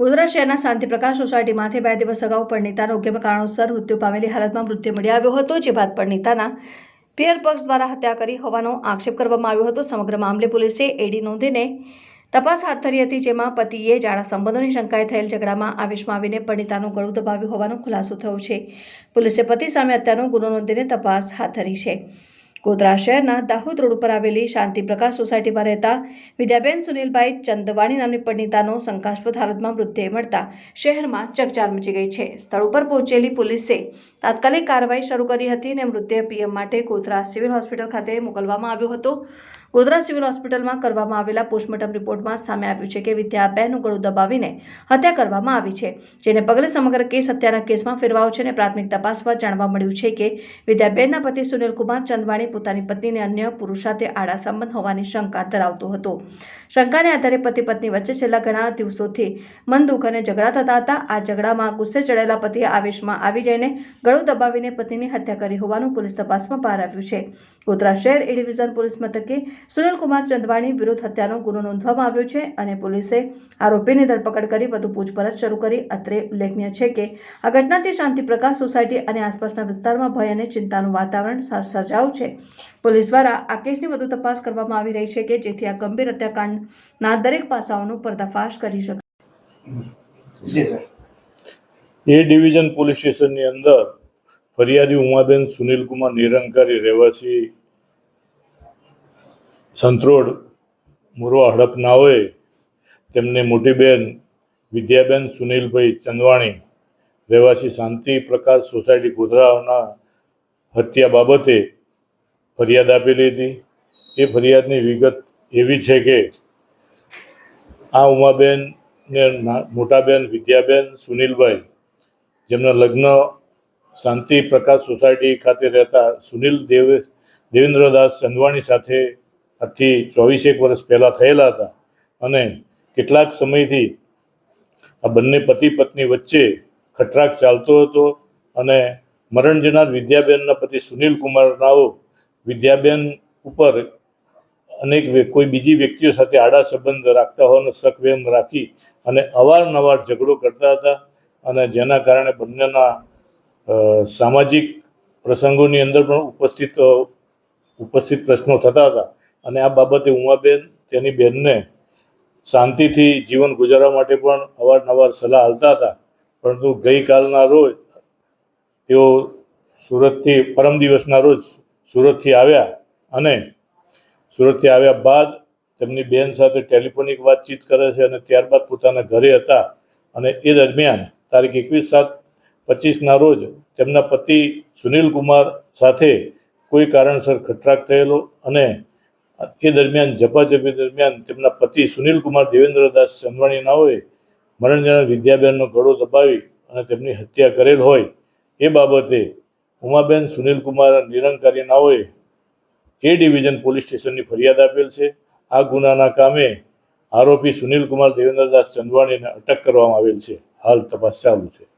ગોધરા શહેરના શાંતિપ્રકાશ સોસાયટીમાંથી બે દિવસ અગાઉ પરણીતાનો યોગ્ય કારણોસર મૃત્યુ પામેલી હાલતમાં મૃત્યુ મળી આવ્યો હતો, જે બાદ પરણીતાના પિયર પક્ષ દ્વારા હત્યા કરી હોવાનો આક્ષેપ કરવામાં આવ્યો હતો. સમગ્ર મામલે પોલીસે એડી નોંધીને તપાસ હાથ ધરી હતી, જેમાં પતિએ જાડા સંબંધોની શંકાએ થયેલ ઝઘડામાં આવેશમાં આવીને પરણીતાનું ગળું દબાવ્યું હોવાનો ખુલાસો થયો છે. પોલીસે પતિ સામે હત્યાનો ગુનો નોંધીને તપાસ હાથ ધરી છે. ગોધરા શહેરના દાહોદ રોડ ઉપર આવેલી શાંતિ પ્રકાશ સોસાયટીમાં રહેતા વિદ્યાબેન સુનિલભાઈ ચંદવાણી નામની પરિણીતાનો શંકાસ્પદ હાલતમાં મૃત્યુ મળતા શહેરમાં ચકચાર મચી ગઈ છે. સ્થળ ઉપર પહોંચેલી પોલીસે તાત્કાલિક કાર્યવાહી શરૂ કરી હતી અને મૃતદેહ પીએમ માટે ગોધરા સિવિલ હોસ્પિટલ ખાતે મોકલવામાં આવ્યો હતો. ગોધરા સિવિલ હોસ્પિટલમાં કરવામાં આવેલા પોસ્ટમોર્ટમ રિપોર્ટમાં સામે આવ્યું છે કે વિદ્યાબેનનું ગળું દબાવીને હત્યા કરવામાં આવી છે, જેને પગલે સમગ્ર કેસ હત્યાના કેસમાં ફેરવાયો છે અને પ્રાથમિક તપાસમાં જાણવા મળ્યું છે કે વિદ્યાબેનના પતિ સુનિલકુમાર ચંદવાણી પોતાની પત્નીને અન્ય પુરુષ સાથે આડા સંબંધ હોવાની શંકા ધરાવતો હતો. શંકાને આધારે પતિ પત્ની વચ્ચે છેલ્લા ઘણા દિવસોથી મન દુઃખ અને ઝઘડા થતા હતા. આ ઝઘડામાં ગુસ્સે ચડેલા પતિએ આવેશમાં આવી જઈને ગળું દબાવીને પત્નીની હત્યા કરી હોવાનું પોલીસ તપાસમાં બહાર આવ્યું છે. ગોધરા શહેર એ ડિવિઝન પોલીસ મથકે સુનિલકુમાર ચંદવાણી વિરુદ્ધ હત્યાનો ગુનો નોંધવામાં આવ્યો છે અને પોલીસે આરોપીની ધરપકડ કરી વધુ પૂછપરછ શરૂ કરી. અત્રે ઉલ્લેખનીય છે કે આ ઘટનાથી શાંતિપ્રકાશ સોસાયટી અને આસપાસના વિસ્તારમાં ભય અને ચિંતાનું વાતાવરણ સર- સર્જાયું છે. પોલીસ દ્વારા આ કેસની વધુ તપાસ કરવામાં આવી રહી છે કે જેથી આ ગંભીર હત્યાકાંડના દરેક પાસાઓનો પર્દાફાશ કરી શકાય. જી સર. એ ડિવિઝન પોલીસ સ્ટેશનની અંદર ફરિયાદી ઉમાબેન સુનિલકુમાર નિરંકારી રહેવાસી સંતરોડ મુરવા હડપનાઓએ તેમને મોટી બહેન વિદ્યાબેન સુનિલભાઈ ચંદવાણી, રહેવાસી શાંતિ પ્રકાશ સોસાયટી ગોધરાના હત્યા બાબતે ફરિયાદ આપેલી હતી એ ફરિયાદની વિગત એવી છે કે આ ઉમાબેન ને મોટાબેન મોટા બેન વિદ્યાબેન સુનિલભાઈ, જેમના લગ્ન શાંતિ પ્રકાશ સોસાયટી ખાતે રહેતા સુનિલ દેવ, દેવેન્દ્રદાસ ચંદવાણી સાથે આજથી ચોવીસેક વર્ષ પહેલાં થયેલા હતા. અને કેટલાક સમયથી આ બંને પતિ પત્ની વચ્ચે ખટરાક ચાલતો હતો અને મરણ જનાર વિદ્યાબેનના પતિ સુનિલ કુમારનાઓ વિદ્યાબેન ઉપર અનેક કોઈ બીજી વ્યક્તિઓ સાથે આડા સંબંધ રાખતા હોવાનો શક વેમ રાખી અને અવારનવાર ઝઘડો કરતા હતા અને જેના કારણે બંનેના સામાજિક પ્રસંગોની અંદર પણ ઉપસ્થિત ઉપસ્થિત પ્રશ્નો થતા હતા. અને આ બાબતે ઉમાબેન, તેની બહેનને શાંતિથી જીવન ગુજારવા માટે પણ અવારનવાર સલાહ હાલતા હતા. પરંતુ ગઈકાલના રોજ તેઓ સુરતથી, પરમ દિવસના રોજ સુરતથી આવ્યા અને સુરતથી આવ્યા બાદ તેમની બેન સાથે ટેલિફોનિક વાતચીત કરે છે અને ત્યારબાદ પોતાના ઘરે હતા. અને એ દરમિયાન તારીખ એકવીસ સાત પચીસના રોજ તેમના પતિ સુનિલ કુમાર સાથે કોઈ કારણસર ખટરાક થયેલો અને એ દરમિયાન, ઝપાઝપી દરમિયાન તેમના પતિ સુનિલ કુમાર દેવેન્દ્રદાસ ચંદવાણી નાઓએ મરણ વિદ્યાબેનનો ગળો દબાવી અને તેમની હત્યા કરેલ હોય. એ બાબતે ઉમાબેન સુનિલ કુમાર નિરંકારી નાઓએ એ ડિવિઝન પોલીસ સ્ટેશનની ફરિયાદ આપેલ છે. આ ગુનાના કામે આરોપી સુનિલ કુમાર દેવેન્દ્રદાસ ચંદવાણીને અટક કરવામાં આવેલ છે. હાલ તપાસ ચાલુ છે.